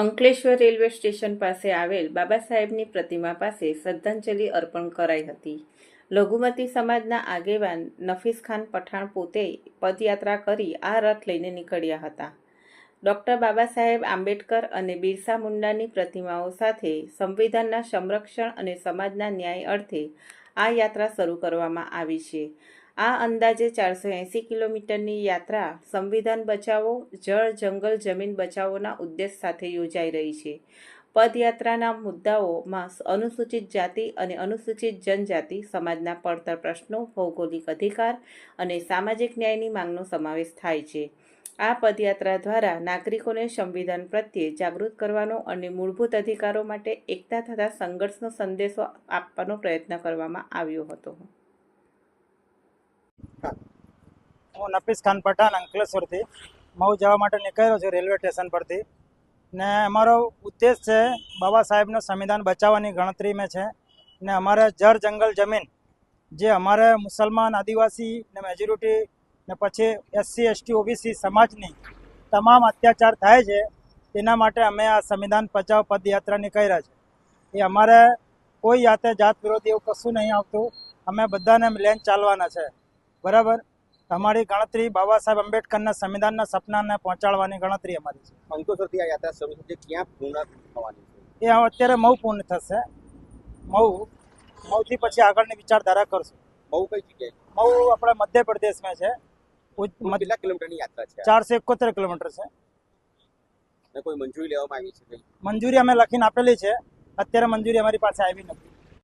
Ankleshwar railway station પાસે આવેલ બાબા સાહેબની પ્રતિમા પાસે શ્રદ્ધાંજલિ અર્પણ કરાઈ હતી. લઘુમતી સમાજના આગેવાન નફીસ ખાન પઠાણ પોતે પદયાત્રા કરી આ રથ લઈને નીકળ્યા હતા. ડૉક્ટર બાબા સાહેબ આંબેડકર અને બિરસા મુંડાની પ્રતિમાઓ સાથે સંવિધાનના સંરક્ષણ અને સમાજના ન્યાય અર્થે આ યાત્રા શરૂ કરવામાં આવી છે. આ અંદાજે ચારસો એંસી કિલોમીટરની યાત્રા સંવિધાન બચાવો, જળ, જંગલ, જમીન બચાવોના ઉદ્દેશ સાથે યોજાઈ રહી છે. પદયાત્રાના મુદ્દાઓમાં અનુસૂચિત જાતિ અને અનુસૂચિત જનજાતિ, સમાજના પડતર પ્રશ્નો, ભૌગોલિક અધિકાર અને સામાજિક ન્યાયની માંગનો સમાવેશ થાય છે. આ પદયાત્રા દ્વારા નાગરિકોને સંવિધાન પ્રત્યે જાગૃત કરવાનો અને મૂળભૂત અધિકારો માટે એકતા થતા સંઘર્ષનો સંદેશો આપવાનો પ્રયત્ન કરવામાં આવ્યો હતો. હું નફીસ ખાન પઠાણ અંકલેશ્વરથી. મઉ જવા માટે નીકળ્યો છું રેલવે સ્ટેશન પરથી. ને અમારો ઉદ્દેશ છે બાબા સાહેબનું સંવિધાન બચાવવાની ગણતરીમાં છે. ને અમારે જળ, જંગલ, જમીન, જે અમારે મુસલમાન, આદિવાસી ને મેજોરિટી ને પછી એસસી એસટી ઓબીસી સમાજની તમામ અત્યાચાર થાય છે તેના માટે અમે આ સંવિધાન બચાવ પદયાત્રા નીકળ્યા છે. એ અમારે કોઈ જાતે જાત વિરોધી એવું કશું નહીં આવતું. અમે બધાને લેન ચાલવાના છે. બરાબર? અમારી ગણતરી બાબા સાહેબ આંબેડકરના સંવિધાનના સપનાને પહોંચાડવાની ગણતરી અમારી છે. અંકલેશ્વરથી આ યાત્રા શરૂ થશે. ક્યાં પૂર્ણ થવાની છે? એ અત્યારે મઉ પૂર્ણ થશે. મઉ મઉથી પછી આગળની વિચારધારા કરશું. બહુ કઈ જગ્યાએ? મઉ આપણે મધ્યપ્રદેશમાં છે. કેટલા કિલોમીટરની યાત્રા છે? ચારસો એકોતેર કિલોમીટર છે. કોઈ મંજૂરી લેવામાં આવી છે મંજૂરી અમે લખીને આપેલી છે. અત્યારે મંજૂરી અમારી પાસે આવી નથી.